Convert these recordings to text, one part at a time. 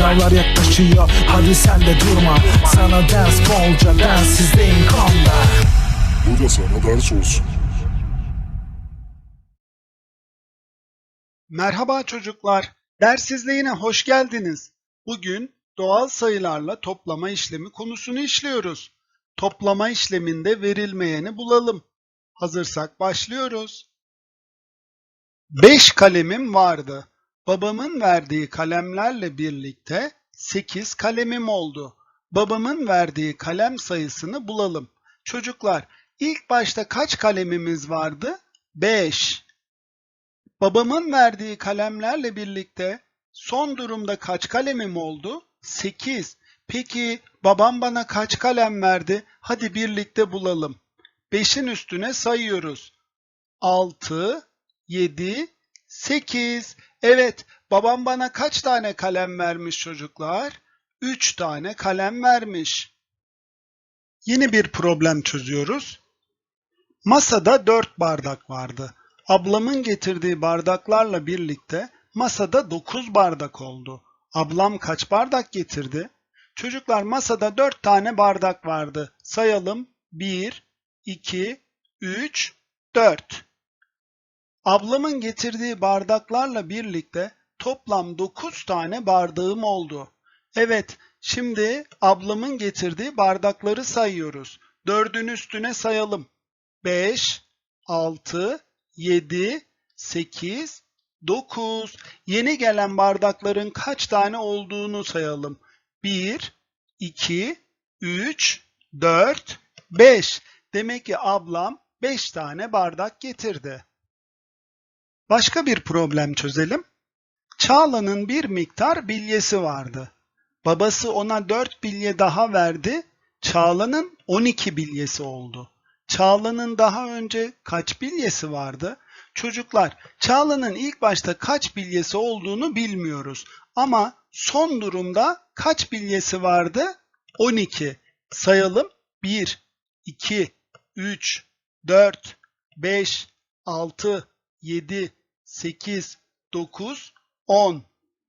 Sınavlar yaklaşıyor hadi sen de durma Sana ders bolca densizliğin konda Bu da sana ders olsun. Merhaba çocuklar. Ders izleyine hoş geldiniz. Bugün doğal sayılarla toplama işlemi konusunu işliyoruz. Toplama işleminde verilmeyeni bulalım. Hazırsak başlıyoruz. 5 kalemim vardı. Babamın verdiği kalemlerle birlikte 8 kalemim oldu. Babamın verdiği kalem sayısını bulalım. Çocuklar, ilk başta kaç kalemimiz vardı? 5. Babamın verdiği kalemlerle birlikte son durumda kaç kalemim oldu? 8. Peki babam bana kaç kalem verdi? Hadi birlikte bulalım. 5'in üstüne sayıyoruz. 6, 7, 8. Evet, babam bana kaç tane kalem vermiş çocuklar? 3 tane kalem vermiş. Yeni bir problem çözüyoruz. Masada 4 bardak vardı. Ablamın getirdiği bardaklarla birlikte masada 9 bardak oldu. Ablam kaç bardak getirdi? Çocuklar masada 4 tane bardak vardı. Sayalım. 1, 2, 3, 4. Ablamın getirdiği bardaklarla birlikte toplam 9 tane bardağım oldu. Evet, şimdi ablamın getirdiği bardakları sayıyoruz. Dördün üstüne sayalım. 5, 6, 7, 8, 9. Yeni gelen bardakların kaç tane olduğunu sayalım. 1, 2, 3, 4, 5. Demek ki ablam 5 tane bardak getirdi. Başka bir problem çözelim. Çağla'nın bir miktar bilyesi vardı. Babası ona 4 bilye daha verdi. Çağla'nın 12 bilyesi oldu. Çağla'nın daha önce kaç bilyesi vardı? Çocuklar, Çağla'nın ilk başta kaç bilyesi olduğunu bilmiyoruz. Ama son durumda kaç bilyesi vardı? 12. Sayalım. 1, 2, 3, 4, 5, 6, 7, 8, 9, 10,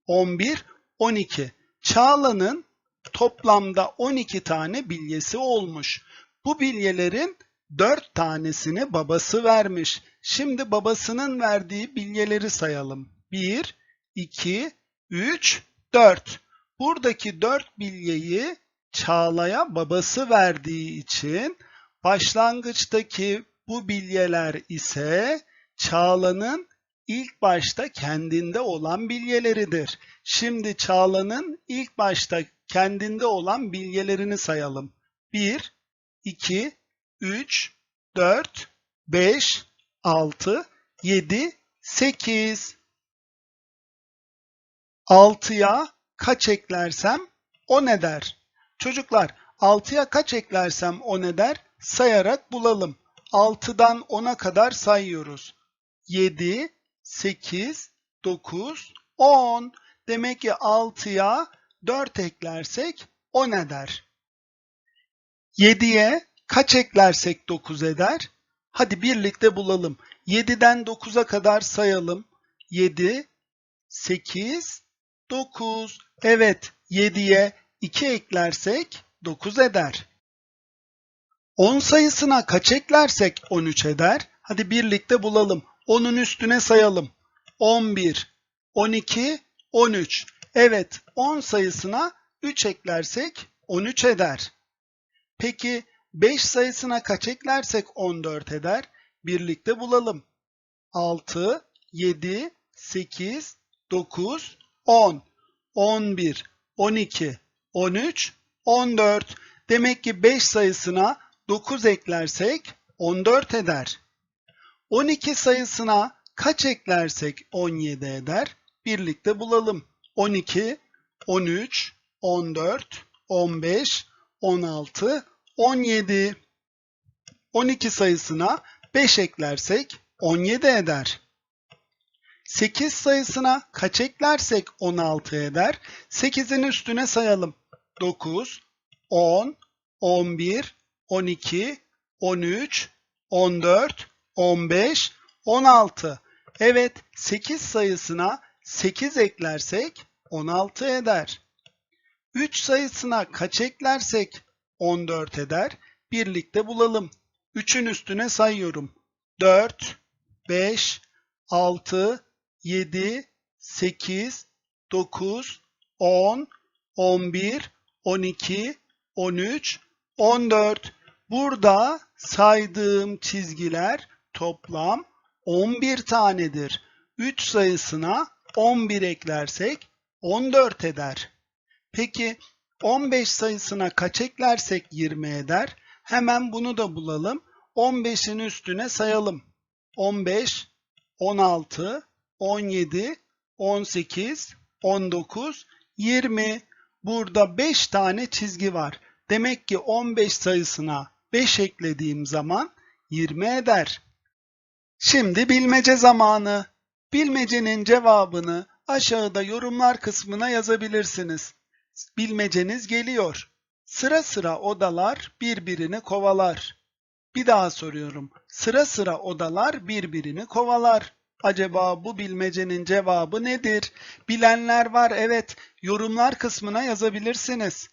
11, 12. Çağla'nın toplamda 12 tane bilyesi olmuş. Bu bilyelerin 4 tanesini babası vermiş. Şimdi babasının verdiği bilyeleri sayalım. 1, 2, 3, 4. Buradaki 4 bilyeyi Çağla'ya babası verdiği için başlangıçtaki bu bilyeler ise Çağla'nın ilk başta kendinde olan bilyeleridir. Şimdi Çağla'nın ilk başta kendinde olan bilyelerini sayalım. 1, 2, 3, 4, 5, 6, 7, 8. 6'ya kaç eklersem o ne der? Çocuklar 6'ya kaç eklersem o ne der? Sayarak bulalım. 6'dan 10'a kadar sayıyoruz. 7, 8, 9, 10. Demek ki 6'ya 4 eklersek o ne der? 7'ye kaç eklersek 9 eder? Hadi birlikte bulalım. 7'den 9'a kadar sayalım. 7, 8, 9. Evet, 7'ye 2 eklersek 9 eder. 10 sayısına kaç eklersek 13 eder? Hadi birlikte bulalım. 10'un üstüne sayalım. 11, 12, 13. Evet, 10 sayısına 3 eklersek 13 eder. Peki 5 sayısına kaç eklersek 14 eder? Birlikte bulalım. 6, 7, 8, 9, 10, 11, 12, 13, 14. Demek ki 5 sayısına 9 eklersek 14 eder. 12 sayısına kaç eklersek 17 eder? Birlikte bulalım. 12, 13, 14, 15, 16, 17. 12 sayısına 5 eklersek 17 eder. 8 sayısına kaç eklersek 16 eder? 8'in üstüne sayalım. 9, 10, 11, 12, 13, 14, 15, 16. Evet 8 sayısına 8 eklersek 16 eder. 3 sayısına kaç eklersek 14 eder? Birlikte bulalım. 3'ün üstüne sayıyorum. 4, 5, 6, 7, 8, 9, 10, 11, 12, 13, 14. Burada saydığım çizgiler toplam 11 tanedir. 3 sayısına 11 eklersek 14 eder. Peki 15 sayısına kaç eklersek 20 eder? Hemen bunu da bulalım. 15'in üstüne sayalım. 15, 16, 17, 18, 19, 20. Burada 5 tane çizgi var. Demek ki 15 sayısına 5 eklediğim zaman 20 eder. Şimdi bilmece zamanı. Bilmecenin cevabını aşağıda yorumlar kısmına yazabilirsiniz. Bilmeceniz geliyor. Sıra sıra odalar birbirini kovalar. Bir daha soruyorum. Sıra sıra odalar birbirini kovalar. Acaba bu bilmecenin cevabı nedir? Bilenler var evet. Yorumlar kısmına yazabilirsiniz.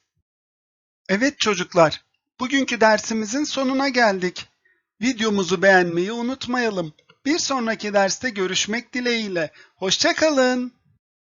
Evet çocuklar, bugünkü dersimizin sonuna geldik. Videomuzu beğenmeyi unutmayalım. Bir sonraki derste görüşmek dileğiyle. Hoşçakalın.